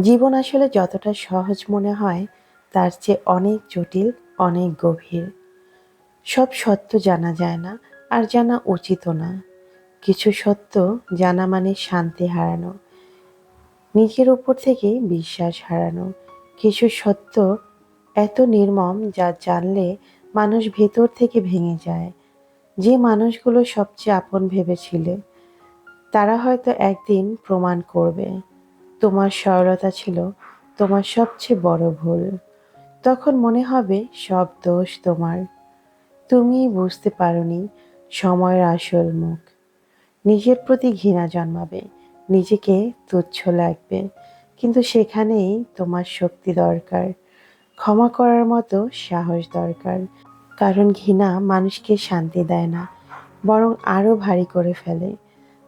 জীবন আসলে যতটা সহজ মনে হয়, তার চেয়ে অনেক জটিল, অনেক গভীর। সব সত্য জানা যায় না, আর জানা উচিতও না। কিছু সত্য জানা মানে শান্তি হারানো, নিজের উপর থেকে বিশ্বাস হারানো। কিছু সত্য এত নির্মম যা জানলে মানুষ ভেতর থেকে ভেঙে যায়। যে মানুষগুলো সবচেয়ে আপন ভেবেছিলে, তারা হয়তো একদিন প্রমাণ করবে। তোমার সরলতা ছিল তোমার সবচেয়ে বড় ভুল। তখন মনে হবে সব দোষ তোমার। তুমি বুঝতে পারোনি সময়ের আসল মুখ। নিজের প্রতি ঘৃণা জন্মাবে, নিজেকে তুচ্ছ লাগবে। কিন্তু সেখানেই তোমার শক্তি দরকার। ক্ষমা করার মতো সাহস দরকার। কারণ ঘৃণা মানুষকে শান্তি দেয় না, বরং আরও ভারী করে ফেলে।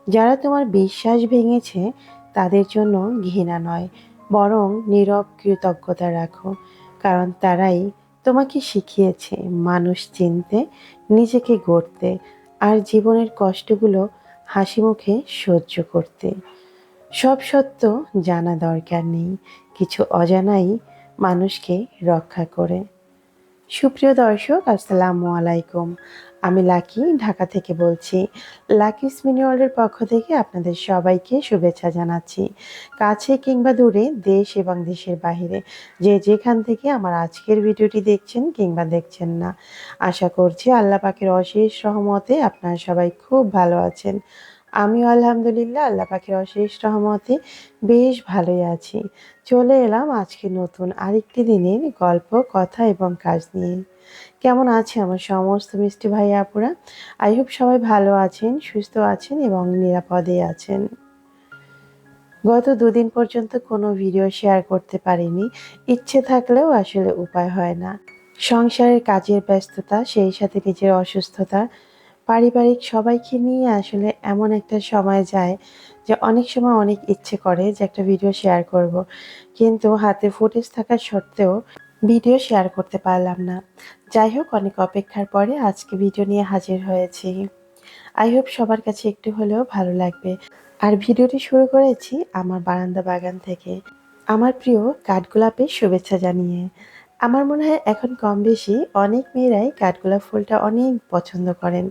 যারা তোমার বিশ্বাস ভেঙেছে তাদের জন্য ঘৃণা নয়, বরং নীরব কৃতজ্ঞতা রাখো, কারণ তারাই তোমাকে শিখিয়েছে মানুষ চিনতে, নিজেকে গড়তে, আর জীবনের কষ্টগুলো হাসি মুখে সহ্য করতে। সব সত্য জানা দরকার নেই, কিছু অজানাই মানুষকে রক্ষা করে। সুপ্রিয় দর্শক, আসসালামু আলাইকুম। আমি লাকি, ঢাকা থেকে বলছি। লাকি মিনি ওয়ার্ল্ডের পক্ষ থেকে আপনাদের সবাইকে শুভেচ্ছা জানাচ্ছি। কাছে কিংবা দূরে, দেশ এবং দেশের বাহিরে। যে যেখান থেকে আমার আজকের ভিডিওটি দেখছেন কিংবা দেখছেন না। আশা করছি আল্লাহ পাকের অশেষ সহমতে আপনারা সবাই খুব ভালো আছেন। আমিও আলহামদুলিল্লাহ, আল্লাহ পাখির অশেষ রহমতে বেশ ভালোই আছি। চলে এলাম আজকে নতুন আরেকটি দিনের গল্প, কথা এবং কাজ নিয়ে। কেমন আছে আমার সমস্ত মিষ্টি ভাই আপুরা? আই হোপ সবাই ভালো আছেন, সুস্থ আছেন এবং নিরাপদে আছেন। গত দুদিন পর্যন্ত কোনো ভিডিও শেয়ার করতে পারিনি, ইচ্ছে থাকলেও আসলে উপায় হয় না। সংসারের কাজের ব্যস্ততা, সেই সাথে নিজের অসুস্থতা পারিবারিক সবাইকে নিয়ে আসলে এমন একটা সময় যায় যে অনেক সময় অনেক ইচ্ছে করে যে একটা ভিডিও শেয়ার করব। কিন্তু হাতে ফুটেজ থাকা সত্ত্বেও ভিডিও শেয়ার করতে পারলাম না। যাই হোক, অনেক অপেক্ষার পরে আজকে ভিডিও নিয়ে হাজির হয়েছি। আই হোপ সবার কাছে একটু হলেও ভালো লাগবে। আর ভিডিওটি শুরু করেছি আমার বারান্দা বাগান থেকে। আমার প্রিয় কাঠগোলাপের শুভেচ্ছা জানিয়ে। আমার মনে হয় এখন কম বেশি অনেক মেয়েরাই কাঠগোলাপ ফুলটা অনেক পছন্দ করেন।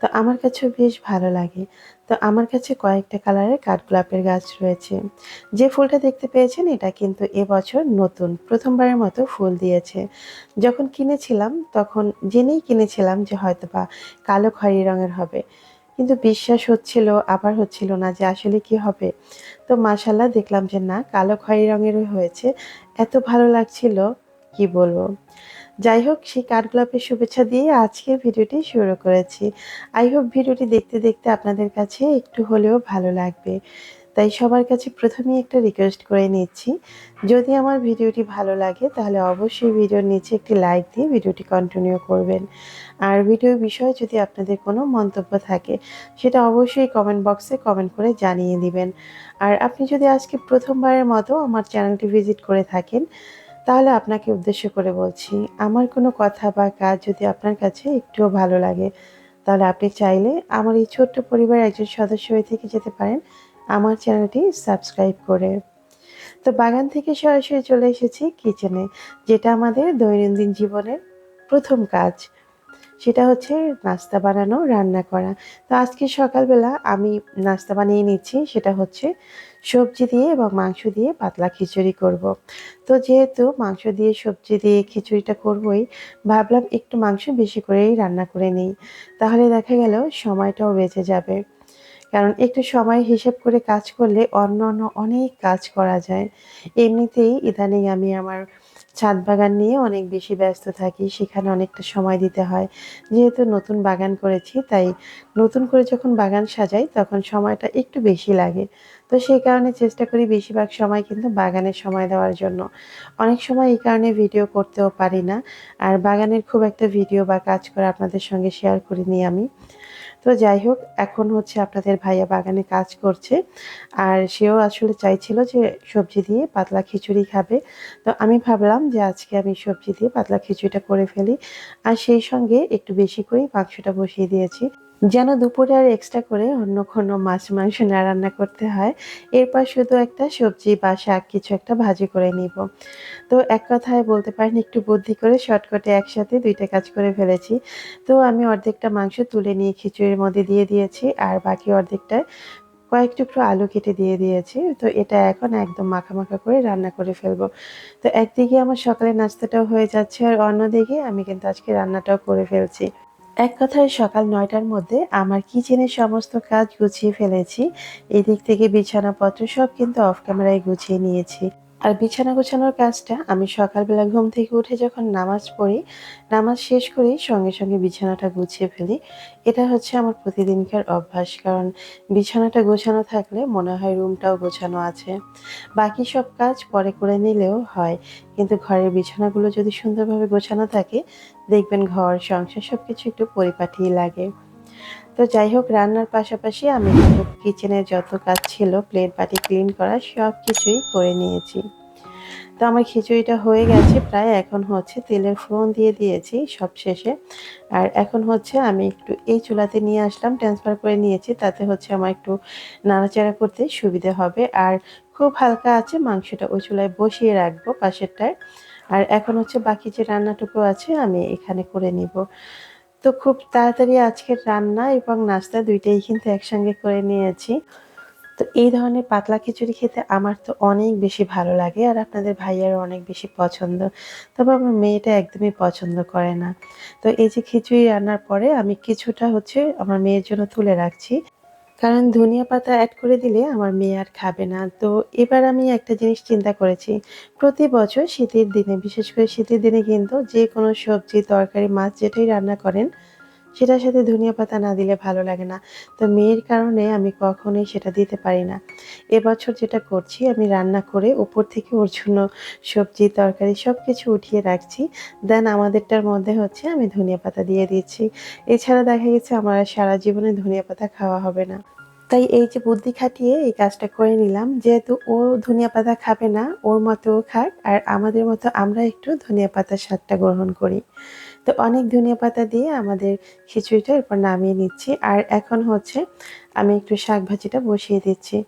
তো আমার কাছেও বেশ ভালো লাগে। তো আমার কাছে কয়েকটা কালারের কাঠগোলাপের গাছ রয়েছে। যে ফুলটা দেখতে পেয়েছেন এটা কিন্তু এবছর নতুন, প্রথমবারের মতো ফুল দিয়েছে। যখন কিনেছিলাম তখন জেনেই কিনেছিলাম যে হয়তো বা কালো খয়েরি রঙের হবে। কিন্তু বিশ্বাস হচ্ছিল, আবার হচ্ছিল না যে আসলে কি হবে। তো মাসাল্লাহ দেখলাম যে না, কালো খয়েরি রঙেরও হয়েছে। এত ভালো লাগছিল। কি বলব? যাই হোক, সেই কাঠগোলাপের শুভেচ্ছা দিয়ে আজকের ভিডিওটি শুরু করেছি। আই হোপ ভিডিওটি দেখতে দেখতে আপনাদের কাছে একটু হলেও ভালো লাগবে। তাই সবার কাছে প্রথমেই একটা রিকোয়েস্ট করে নিচ্ছি। যদি আমার ভিডিওটি ভালো লাগে, তাহলে অবশ্যই ভিডিওর নিচে একটি লাইক দিয়ে ভিডিওটি কন্টিনিউ করবেন। আর ভিডিওর বিষয়ে যদি আপনাদের কোনো মন্তব্য থাকে, সেটা অবশ্যই কমেন্ট বক্সে কমেন্ট করে জানিয়ে দিবেন। আর আপনি যদি আজকে প্রথমবারের মতো আমার চ্যানেলটি ভিজিট করে থাকেন তাহলে আপনাকে উদ্দেশ্য করে বলছি, আমার কোনো কথা বা কাজ যদি আপনার কাছে একটুও ভালো লাগে, তাহলে আপনি চাইলে আমার এই ছোট্ট পরিবারের একজন সদস্য হয়ে থেকে যেতে পারেন। আমার চ্যানেলটি সাবস্ক্রাইব করে। তো বাগান থেকে সরাসরি চলে এসেছি কিচেনে যেটা আমাদের দৈনন্দিন জীবনের প্রথম কাজ। সেটা হচ্ছে নাস্তা বানানো, রান্না করা। তো আজকে সকালবেলা আমি নাস্তা বানিয়ে নিচ্ছি, সেটা হচ্ছে সবজি দিয়ে এবং মাংস দিয়ে পাতলা খিচুড়ি করব। তো যেহেতু মাংস দিয়ে সবজি দিয়ে খিচুড়িটা করবই, ভাবলাম একটু মাংস বেশি করেই রান্না করে নিই। তাহলে দেখা গেল সময়টাও বেঁচে যাবে। কারণ একটু সময় হিসেব করে কাজ করলে অন্য অন্য অনেক কাজ করা যায়। এমনিতেই ইদানিং আমি আমার ছাদ বাগান নিয়ে অনেক বেশি ব্যস্ত থাকি, সেখানে অনেকটা সময় দিতে হয়। যেহেতু নতুন বাগান করেছি, তাই নতুন করে যখন বাগান সাজাই, তখন সময়টা একটু বেশি লাগে। তো সেই কারণে চেষ্টা করি বেশিরভাগ সময় কিন্তু বাগানের সময় দেওয়ার জন্য। অনেক সময় এই কারণে ভিডিও করতেও পারি না। আর বাগানের খুব একটা ভিডিও বা কাজ করে আপনাদের সঙ্গে শেয়ার করিনি আমি। তো যাই হোক, এখন হচ্ছে আপনাদের ভাইয়া বাগানে কাজ করছে। আর সেও আসলে চাইছিল যে সবজি দিয়ে পাতলা খিচুড়ি খাবে। তো আমি ভাবলাম যে আজকে আমি সবজি দিয়ে পাতলা খিচুড়িটা করে ফেলি। আর সেই সঙ্গে একটু বেশি করেই মাংসটা বসিয়ে দিয়েছি। যেন দুপুরে আর এক্সট্রা করে অন্য কোনো মাছ, মাংস না রান্না করতে হয়। এরপর শুধু একটা সবজি বা শাক কিছু একটা ভাজি করে নিব। তো এক কথায় বলতে পারেন, একটু বুদ্ধি করে শর্টকাটে একসাথে দুইটা কাজ করে ফেলেছি। তো আমি অর্ধেকটা মাংস তুলে নিয়ে খিচুড়ির মধ্যে দিয়ে দিয়েছি আর বাকি অর্ধেকটা কয়েক টুকরো আলু কেটে দিয়ে দিয়েছি। তো এটা এখন একদম মাখা মাখা করে রান্না করে ফেলব। তো একদিকে আমার সকালে নাস্তাটাও হয়ে যাচ্ছে আর অন্যদিকে আমি কিন্তু আজকে রান্নাটাও করে ফেলছি। এক কথায় সকাল নয়টার মধ্যে আমার কিচেনের সমস্ত কাজ গুছিয়ে ফেলেছি। এদিক থেকে বিছানাপত্র সব কিন্তু অফ ক্যামেরায় গুছিয়ে নিয়েছি। আর বিছানা গোছানোর কাজটা আমি সকালবেলা ঘুম থেকে উঠে যখন নামাজ পড়ি, নামাজ শেষ করেই সঙ্গে সঙ্গে বিছানাটা গুছিয়ে ফেলি। এটা হচ্ছে আমার প্রতিদিনকার অভ্যাস, কারণ বিছানাটা গোছানো থাকলে মনে হয় রুমটাও গোছানো আছে। বাকি সব কাজ পরে করে নিলেও হয়, কিন্তু ঘরের বিছানাগুলো যদি সুন্দরভাবে গোছানো থাকে, দেখবেন ঘর, সংসার সব কিছু একটু পরিপাটি লাগে। তো যাই হোক, রান্নার পাশাপাশি আমি কিচেনের যত কাজ ছিল প্লেট বাটি ক্লিন করা সব কিছুই করে নিয়েছি। তো আমার খিচুড়িটা হয়ে গেছে প্রায়, এখন হচ্ছে তেলের ফোড়ন দিয়ে দিয়েছি সব শেষে। আর এখন হচ্ছে আমি একটু এই চুলাতে নিয়ে আসলাম ট্রান্সফার করে নিয়েছি, তাতে হচ্ছে আমার একটু নাড়াচাড়া করতে সুবিধে হবে। আর খুব হালকা আছে, মাংসটা ওই চুলায় বসিয়ে রাখব পাশেরটায়। আর এখন হচ্ছে বাকি যে রান্নাটুকু আছে, আমি এখানে করে নিব। তো খুব তাড়াতাড়ি আজকের রান্না এবং নাস্তা দুইটাই কিন্তু একসঙ্গে করে নিয়েছি। তো এই ধরনের পাতলা খিচুড়ি খেতে আমার তো অনেক বেশি ভালো লাগে আর আপনাদের ভাইয়ারও অনেক বেশি পছন্দ। তবে আমার মেয়েটা একদমই পছন্দ করে না। তো এই যে খিচুড়ি রান্নার পরে আমি কিছুটা হচ্ছে আমার মেয়ের জন্য তুলে রাখছি। কারণ ধনিয়া পাতা অ্যাড করে দিলে আমার মেয়ে আর খাবে না। তো এবার আমি একটা জিনিস চিন্তা করেছি। প্রতি বছর শীতের দিনে, বিশেষ করে শীতের দিনে কিন্তু যে কোনো সবজি, তরকারি, মাছ যেটাই রান্না করেন সেটার সাথে ধনিয়া পাতা না দিলে ভালো লাগে না। তো মেয়ের কারণে আমি কখনোই সেটা দিতে পারি না। এবছর যেটা করছি, আমি রান্না করে উপর থেকে ওর জন্য সবজি, তরকারি সব কিছু উঠিয়ে রাখছি। দেন আমাদেরটার মধ্যে হচ্ছে আমি ধনিয়া পাতা দিয়ে দিচ্ছি। এছাড়া দেখা গেছে আমার সারা জীবনে ধনিয়া পাতা খাওয়া হবে না। তাই এই যে বুদ্ধি খাটিয়ে এই কাজটা করে নিলাম। যেহেতু ও ধনিয়া পাতা খাবে না, ওর মতো খাক। আর আমাদের মতো আমরা একটু ধনিয়া পাতার স্বাদটা গ্রহণ করি। তো অনেক ধনিয়া পাতা দিয়ে আমাদের খিচুড়িটা এরপর নামিয়ে নিচ্ছি। আর এখন হচ্ছে আমি একটু শাক ভাজিটা বসিয়ে দিচ্ছি।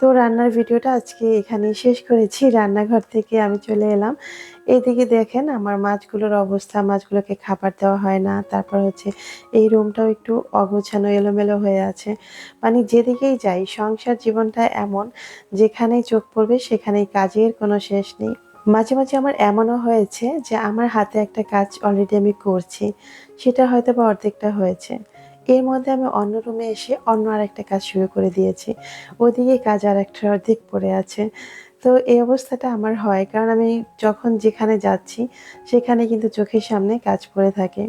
তো রান্নার ভিডিওটা আজকে এখানেই শেষ করেছি। রান্নাঘর থেকে আমি চলে এলাম। এইদিকে দেখেন আমার মাছগুলোর অবস্থা। মাছগুলোকে খাবার দেওয়া হয় না। তারপর হচ্ছে এই রুমটাও একটু অগোছানো, এলোমেলো হয়ে আছে। মানে যেদিকেই যাই, সংসার জীবনটা এমন, যেখানেই চোখ পড়বে সেখানেই কাজের কোনো শেষ নেই। মাঝে মাঝে আমার এমনও হয়েছে যে আমার হাতে একটা কাজ অলরেডি আমি করছি, সেটা হয়তো বা অর্ধেকটা হয়েছে। এর মধ্যে আমি অন্য রুমে এসে অন্য আর একটা কাজ শুরু করে দিয়েছি। ওদিকে কাজ আর একটা অর্ধেক পড়ে আছে। তো এই অবস্থাটা আমার হয়, কারণ আমি যখন যেখানে যাচ্ছি, সেখানে কিন্তু চোখের সামনে কাজ পড়ে থাকে।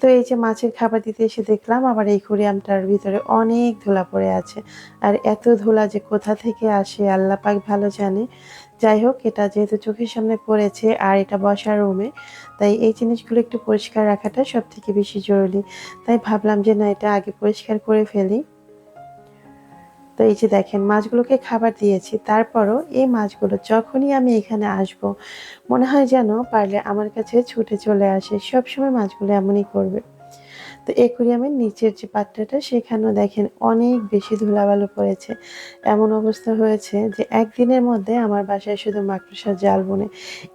তো এই যে মাছের খাবার দিতে এসে দেখলাম, আবার এই কুরিয়ামটার ভিতরে অনেক ধুলা পড়ে আছে। আর এত ধুলা যে কোথা থেকে আসে আল্লাহ পাক ভালো জানে। যাই হোক এটা যেহেতু চোখের সামনে পড়েছে আর এটা বসার রুমে তাই এই জিনিসগুলো একটু পরিষ্কার রাখাটা সব থেকে বেশি জরুরি। তাই ভাবলাম যে না, এটা আগে পরিষ্কার করে ফেলি। তো এই যে দেখেন, মাছগুলোকে খাবার দিয়েছি, তারপরও এই মাছগুলো যখনই আমি এখানে আসব, মনে হয় যেন পারলে আমার কাছে ছুটে চলে আসে। সবসময় মাছগুলো এমনই করবে। তো একুরিয়ামের নিচের যে পাত্রটা, সেখানেও দেখেন অনেক বেশি ধুলাবালু পড়েছে। এমন অবস্থা হয়েছে যে একদিনের মধ্যে আমার বাসায় শুধু মাকড়সার জাল বনে।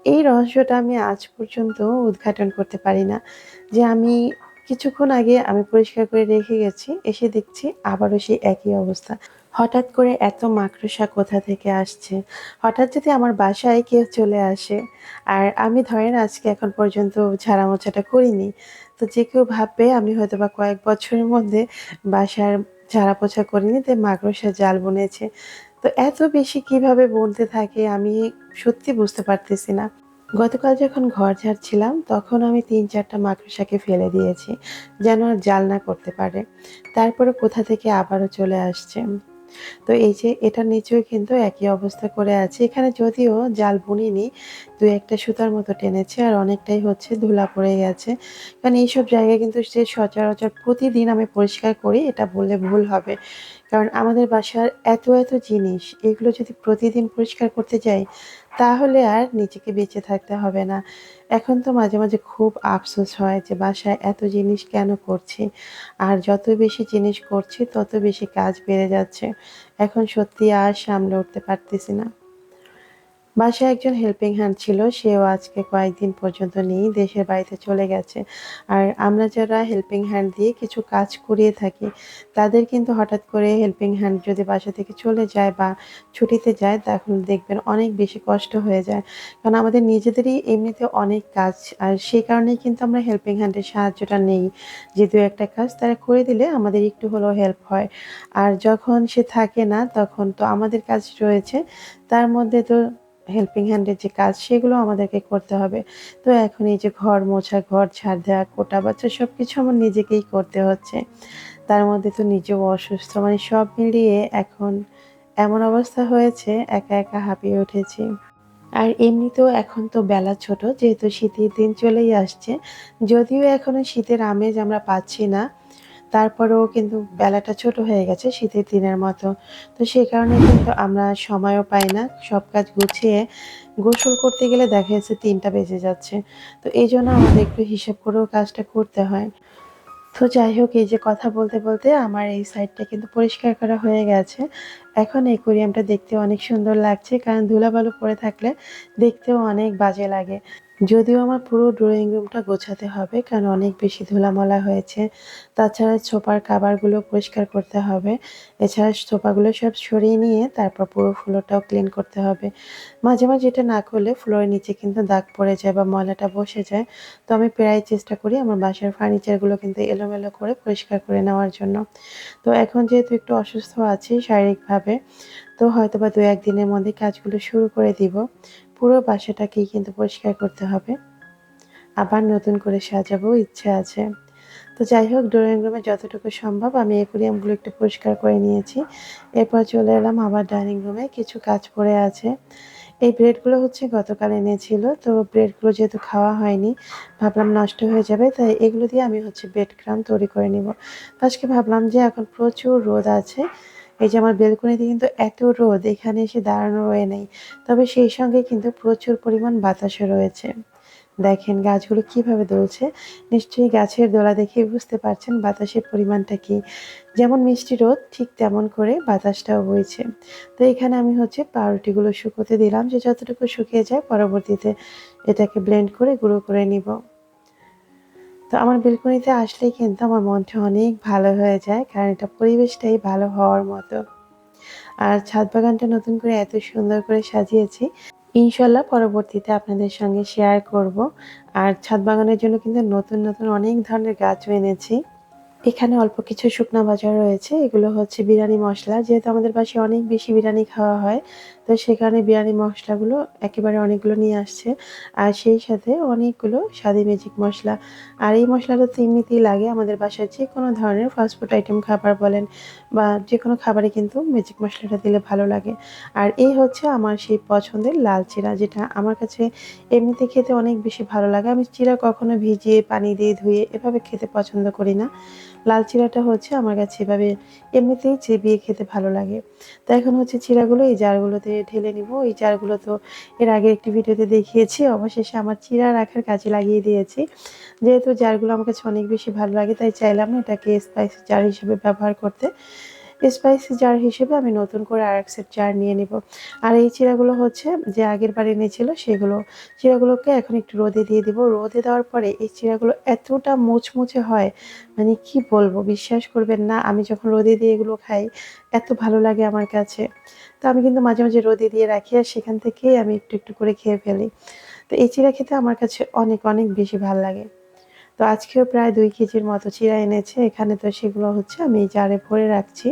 এই রহস্যটা আমি আজ পর্যন্ত উদ্ঘাটন করতে পারি না। যে আমি কিছুক্ষণ আগে আমি পরিষ্কার করে রেখে গেছি, এসে দেখছি আবারও সেই একই অবস্থা। হঠাৎ করে এত মাকড়সা কোথা থেকে আসছে? হঠাৎ যদি আমার বাসায় কেউ চলে আসে, আর আমি ধরেন আজকে এখন পর্যন্ত ঝাড়া মোছাটা করিনি, তো যে কেউ ভাববে আমি হয়তো বা কয়েক বছরের মধ্যে বাসার ঝাড়া পোছা করিনি, তাই মাকড়সা জাল বুনেছে। তো এত বেশি কীভাবে বুনতে থাকে আমি সত্যি বুঝতে পারতেছি না। গতকাল যখন ঘর ঝাড়ছিলাম, তখন আমি তিন চারটা মাকড়সাকে ফেলে দিয়েছি, যেন আর জাল না করতে পারে। তারপরে কোথা থেকে আবারও চলে আসছে? তো এই যে এটার নিচেও কিন্তু একই অবস্থা করে আছে। এখানে যদিও জাল বুনিনি দু একটা সুতার মতো টেনেছে আর অনেকটাই হচ্ছে ধুলা পড়ে গেছে। কারণ এইসব জায়গায় কিন্তু সে সচরাচর প্রতিদিন আমি পরিষ্কার করি, এটা বললে ভুল হবে। কারণ আমাদের বাসার এত এত জিনিস, এগুলো যদি প্রতিদিন পরিষ্কার করতে যাই, তাহলে আর নিজেকে বেঁচে থাকতে হবে না। এখন তো মাঝে মাঝে খুব আফসোস হয় যে বাসায় এত জিনিস কেন করছি? আর যত বেশি জিনিস করছি, তত বেশি কাজ বেড়ে যাচ্ছে। এখন সত্যি আর সামলে উঠতে পারতেছি না। বাসায় একজন হেল্পিং হ্যান্ড ছিল, সেও আজকে কয়েকদিন পর্যন্ত নেই, দেশের বাড়িতে চলে গেছে। আর আমরা যারা হেল্পিং হ্যান্ড দিয়ে কিছু কাজ করিয়ে থাকি, তাদের কিন্তু হঠাৎ করে হেল্পিং হ্যান্ড যদি বাসা থেকে চলে যায় বা ছুটিতে যায় তখন দেখবেন অনেক বেশি কষ্ট হয়ে যায়। কারণ আমাদের নিজেদেরই এমনিতে অনেক কাজ, আর সেই কারণেই কিন্তু আমরা হেল্পিং হ্যান্ডের সাহায্যটা নেই। যে দু একটা কাজ তারা করে দিলে আমাদের একটু হলেও হেল্প হয়। আর যখন সে থাকে না, তখন তো আমাদের কাজ রয়েছে, তার মধ্যে তো হেল্পিং হ্যান্ডের যে কাজ, সেগুলো আমাদেরকে করতে হবে। তো এখন এই যে ঘর মোছা, ঘর ঝাড় দেওয়া কোটা বাচ্চা সব কিছু আমার নিজেকেই করতে হচ্ছে। তার মধ্যে তো নিজেও অসুস্থ মানে সব মিলিয়ে এখন এমন অবস্থা হয়েছে, একা একা হাঁপিয়ে উঠেছি। আর এমনিতেও এখন তো বেলা ছোট, যেহেতু শীতের দিন চলেই আসছে, যদিও এখনও শীতের আমেজ আমরা পাচ্ছি না তারপরেও কিন্তু বেলাটা ছোট হয়ে গেছে, শীতের দিনের মতো। তো সেই কারণে কিন্তু আমরা সময়ও পাই না, সব কাজ গুছিয়ে গোসল করতে গেলে দেখা যাচ্ছে তিনটা বেজে যাচ্ছে। তো এই জন্য আমাদের একটু হিসেব করেও কাজটা করতে হয়। তো যাই হোক, এই যে কথা বলতে বলতে আমার এই সাইডটা কিন্তু পরিষ্কার করা হয়ে গেছে। এখন একুরিয়ামটা দেখতে অনেক সুন্দর লাগছে, কারণ ধুলাবালু পড়ে থাকলে দেখতেও অনেক বাজে লাগে। যদিও আমার পুরো ড্রয়িং রুমটা গোছাতে হবে, কারণ অনেক বেশি ধুলামলা হয়েছে। তাছাড়া সোফার কাভারগুলো পরিষ্কার করতে হবে। এছাড়া সোফাগুলো সব সরিয়ে নিয়ে তারপর পুরো ফ্লোরটাও ক্লিন করতে হবে। মাঝে মাঝে এটা না করলে ফ্লোরের নিচে কিন্তু দাগ পড়ে যায় বা ময়লাটা বসে যায়। তো আমি প্রায় চেষ্টা করি আমার বাসার ফার্নিচারগুলো কিন্তু এলোমেলো করে পরিষ্কার করে নেওয়ার জন্য। তো এখন যেহেতু একটু অসুস্থ আছি শারীরিকভাবে, তো হয়তো বা দু একদিনের মধ্যে কাজগুলো শুরু করে দিব। পুরো বাসাটাকেই কিন্তু পরিষ্কার করতে হবে। আবার নতুন করে সাজাবো ইচ্ছে আছে। তো যাই হোক ড্রয়িং রুমে যতটুকু সম্ভব আমি একুরিয়ামগুলো একটু পরিষ্কার করে নিয়েছি। এরপর চলে এলাম আবার ডাইনিং রুমে কিছু কাজ পড়ে আছে। এই ব্রেডগুলো হচ্ছে গতকাল এনেছিল। তো ব্রেডগুলো যেহেতু খাওয়া হয়নি, ভাবলাম নষ্ট হয়ে যাবে। তাই এগুলো দিয়ে আমি হচ্ছে ব্রেড ক্রাম তৈরি করে নিব। আজকে ভাবলাম যে এখন প্রচুর রোদ আছে। এই যে আমার বেলকনিতে কিন্তু এত রোদ, এখানে এসে দাঁড়ানো রয়ে নেই। তবে সেই সঙ্গে কিন্তু প্রচুর পরিমাণ বাতাসও রয়েছে। দেখেন গাছগুলো কীভাবে দুলছে। নিশ্চয়ই গাছের দোলা দেখে বুঝতে পারছেন বাতাসের পরিমাণটা কি। যেমন মিষ্টি রোদ, ঠিক তেমন করে বাতাসটাও বইছে। তো এখানে আমি হচ্ছে পাউরুটিগুলো শুকোতে দিলাম যে যতটুকু শুকিয়ে যায় পরবর্তীতে এটাকে ব্লেন্ড করে গুঁড়ো করে নিব। তো আমার বেলকনিতে আসলেই কিন্তু আমার মনটা অনেক ভালো হয়ে যায়, কারণ এটা পরিবেশটাই ভালো হওয়ার মতো। আর ছাদ বাগানটা নতুন করে এত সুন্দর করে সাজিয়েছি, ইনশাল্লাহ পরবর্তীতে আপনাদের সঙ্গে শেয়ার করব। আর ছাদ বাগানের জন্য কিন্তু নতুন নতুন অনেক ধরনের গাছও এনেছি। এখানে অল্প কিছু শুকনা বাজার রয়েছে, এগুলো হচ্ছে বিরিয়ানি মশলা, যেহেতু আমাদের পাশে অনেক বেশি বিরিয়ানি খাওয়া হয় তো সেখানে বিরিয়ানি মশলাগুলো একেবারে অনেকগুলো নিয়ে আসছে। আর সেই সাথে অনেকগুলো স্বাদি ম্যাজিক মশলা। আর এই মশলাটা তো এমনিতেই লাগে আমাদের বাসায়। যে কোনো ধরনের ফাস্টফুড আইটেম খাবার বলেন বা যে কোনো খাবারে কিন্তু ম্যাজিক মশলাটা দিলে ভালো লাগে। আর এই হচ্ছে আমার সেই পছন্দের লাল চিরা, যেটা আমার কাছে এমনিতে খেতে অনেক বেশি ভালো লাগে। আমি চিরা কখনো ভিজিয়ে পানি দিয়ে ধুয়ে এভাবে খেতে পছন্দ করি না। লাল চিরাটা হচ্ছে আমার কাছে এভাবে এমনিতেই চেবিয়ে খেতে ভালো লাগে। তো এখন হচ্ছে চিরাগুলো এই জারগুলোতে ঢেলে নিব। এই চারগুলো তো এর আগে একটি ভিডিওতে দেখিয়েছি। অবশেষে আমার চিরা রাখার কাজে লাগিয়ে দিয়েছি। যেহেতু জারগুলো আমার কাছে অনেক বেশি ভালো লাগে, তাই চাইলাম এটাকে স্পাইসি চার হিসেবে ব্যবহার করতে। স্পাইসি জার হিসেবে আমি নতুন করে আর এক সেট জার নিয়ে নিব। আর এই চিরাগুলো হচ্ছে যে আগের বার এনেছিল, সেগুলো চিরাগুলোকে এখন একটু রোদে দিয়ে দিব। রোদে দেওয়ার পরে এই চিরাগুলো এতটা মুচমুচে হয় মানে কি বলব, বিশ্বাস করবেন না, আমি যখন রোদে দিয়ে এগুলো খাই, এত ভালো লাগে আমার কাছে। তো আমি কিন্তু মাঝে মাঝে রোদে দিয়ে রাখি আর সেখান থেকেই আমি একটু একটু করে খেয়ে ফেলি। তো এই চিরা খেতে আমার কাছে অনেক অনেক বেশি ভালো লাগে। তো আজকেও প্রায় দুই কেজির মতো চিরা এনেছে। এখানে তো সেগুলো হচ্ছে আমি জারে ভরে রাখছি।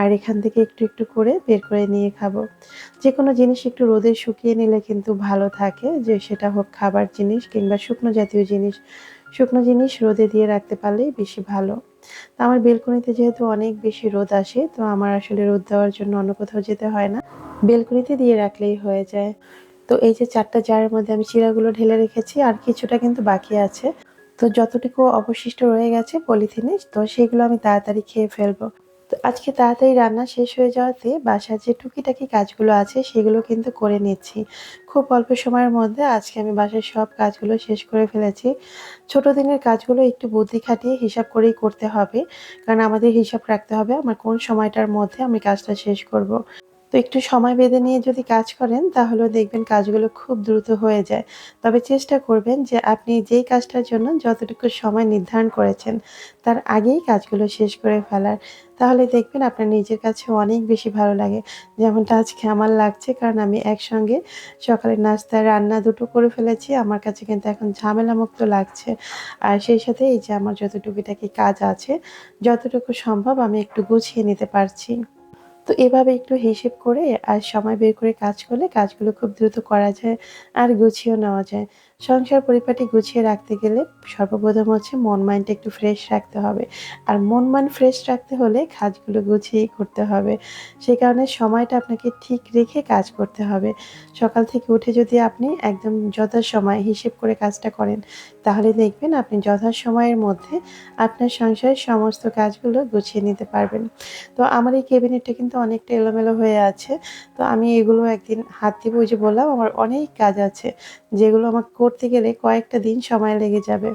আর এখান থেকে একটু একটু করে বের করে নিয়ে খাব। যে কোনো জিনিস একটু রোদে শুকিয়ে নিলে কিন্তু ভালো থাকে, যে সেটা হোক খাবার জিনিস কিংবা শুকনো জাতীয় জিনিস। শুকনো জিনিস রোদে দিয়ে রাখতে পারলেই বেশি ভালো। তো আমার বেলকনিতে যেহেতু অনেক বেশি রোদ আসে, তো আমার আসলে রোদ দেওয়ার জন্য অন্য কোথাও যেতে হয় না। বেলকনিতে দিয়ে রাখলেই হয়ে যায়। তো এই যে চারটা জারের মধ্যে আমি চিরাগুলো ঢেলে রেখেছি, আর কিছুটা কিন্তু বাকি আছে। তো যতটুকু অবশিষ্ট রয়ে গেছে পলিথিনে, তো সেগুলো আমি তাড়াতাড়ি খেয়ে ফেলব। তো আজকে তাড়াতাড়ি রান্না শেষ হয়ে যাওয়াতে বাসার যে টুকিটাকি কাজগুলো আছে, সেগুলো কিন্তু করে নিচ্ছি। খুব অল্প সময়ের মধ্যে আজকে আমি বাসার সব কাজগুলো শেষ করে ফেলেছি। ছোট দিনের কাজগুলো একটু বুদ্ধি খাটিয়ে হিসাব করেই করতে হবে। কারণ আমাদের হিসাব রাখতে হবে আমার কোন সময়টার মধ্যে আমি কাজটা শেষ করব। তো একটু সময় বেঁধে নিয়ে যদি কাজ করেন, তাহলেও দেখবেন কাজগুলো খুব দ্রুত হয়ে যায়। তবে চেষ্টা করবেন যে আপনি যেই কাজটার জন্য যতটুকু সময় নির্ধারণ করেছেন, তার আগেই কাজগুলো শেষ করে ফেলার। তাহলে দেখবেন আপনার নিজের কাছে অনেক বেশি ভালো লাগে। যেমনটা আজকে আমার লাগছে, কারণ আমি একসঙ্গে সকালের নাস্তা, রান্না দুটো করে ফেলেছি। আমার কাছে কিন্তু এখন ঝামেলা মুক্ত লাগছে। আর সেই সাথে এই যে আমার যতটুকুটাকি কাজ আছে, যতটুকু সম্ভব আমি একটু গুছিয়ে নিতে পারছি। তো এভাবে একটু হিসেব করে আর সময় বের করে কাজ করলে কাজগুলো খুব দ্রুত করা যায় আর গুছিয়েও নেওয়া যায়। সংসার পরিপাটি গুছিয়ে রাখতে গেলে সর্বপ্রথম হচ্ছে মন মাইন্ডটা একটু ফ্রেশ রাখতে হবে। আর মন মাইন্ড ফ্রেশ রাখতে হলে কাজগুলো গুছিয়েই করতে হবে। সেই কারণে সময়টা আপনাকে ঠিক রেখে কাজ করতে হবে। সকাল থেকে উঠে যদি আপনি একদম যথাসময় হিসেব করে কাজটা করেন তাহলে দেখবেন আপনি যথাসময়ের মধ্যে আপনার সংসারের সমস্ত কাজগুলো গুছিয়ে নিতে পারবেন। তো আমার এই কেবিনেটটা কিন্তু অনেকটা এলোমেলো হয়ে আছে। তো আমি এগুলো একদিন হাত দিব যে বললাম, আমার অনেক কাজ আছে যেগুলো আমার করতে গেলে কয়েকটা দিন সময় লেগে যাবে।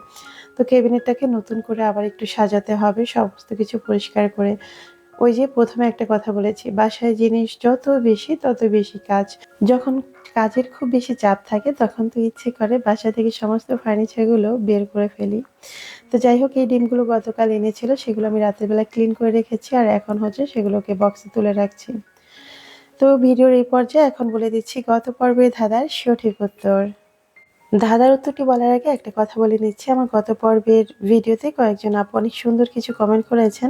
তো ক্যাবিনেটটাকে নতুন করে আবার একটু সাজাতে হবে, সমস্ত কিছু পরিষ্কার করে ওই যে প্রথমে একটা কথা বলেছি, বাসায় জিনিস যত বেশি তত বেশি কাজ। যখন কাজের খুব বেশি চাপ থাকে, তখন তো ইচ্ছে করে বাসা থেকে সমস্ত ফার্নিচারগুলো বের করে ফেলি। তো যাই হোক, এই ডিমগুলো গতকাল এনেছিল, সেগুলো আমি রাতের বেলা ক্লিন করে রেখেছি, আর এখন হচ্ছে সেগুলোকে বক্সে তুলে রাখছি। তো ভিডিওর এই পর্যায়ে এখন বলে দিচ্ছি গত পর্বে ধাঁধার সঠিক উত্তর। ধাঁধার উত্তরটি বলার আগে একটা কথা বলে নিচ্ছি। আমার গত পর্বের ভিডিওতে কয়েকজন আপু অনেক সুন্দর কিছু কমেন্ট করেছেন।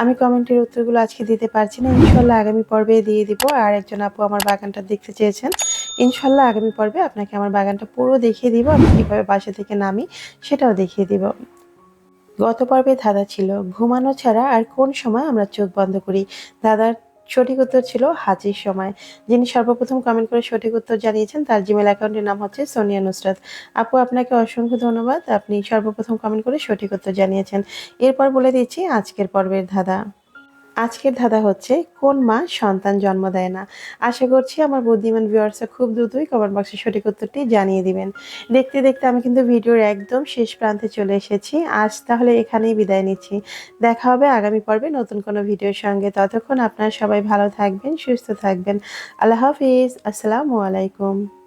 আমি কমেন্টের উত্তরগুলো আজকে দিতে পারছি না। ইনশাল্লাহ আগামী পর্বে দিয়ে দিব। আর একজন আপু আমার বাগানটা দেখতে চেয়েছেন। ইনশাল্লাহ আগামী পর্বে আপনাকে আমার বাগানটা পুরো দেখিয়ে দিব। আমি কীভাবে বাসা থেকে নামি সেটাও দেখিয়ে দিব। গত পর্বে ধাঁধা ছিল। ঘুমানো ছাড়া আর কোন সময় আমরা চোখ বন্ধ করি? দাদার সঠিক উত্তর ছিল হাজির সময়। যিনি সর্বপ্রথম কমেন্ট করে সঠিক উত্তর জানিয়েছেন, তার জিমেল অ্যাকাউন্টের নাম হচ্ছে সোনিয়া নুসরাত। আপু, আপনাকে অসংখ্য ধন্যবাদ। আপনি সর্বপ্রথম কমেন্ট করে সঠিক উত্তর জানিয়েছেন। এরপর বলে দিচ্ছি আজকের পর্বের ধাঁধা। আজকের ধাঁধা হচ্ছে, কোন মা সন্তান জন্ম দেয় না? আশা করছি আমার বুদ্ধিমান ভিউয়ার্সরা খুব দ্রুতই কমেন্ট বক্সে সঠিক উত্তরটি জানিয়ে দিবেন। দেখতে দেখতে আমি কিন্তু ভিডিওর একদম শেষ প্রান্তে চলে এসেছি। আজ তাহলে এখানেই বিদায় নিচ্ছি। দেখা হবে আগামী পর্বে নতুন কোনো ভিডিওর সঙ্গে। ততক্ষণ আপনারা সবাই ভালো থাকবেন, সুস্থ থাকবেন। আল্লাহ হাফিজ। আসসালামু আলাইকুম।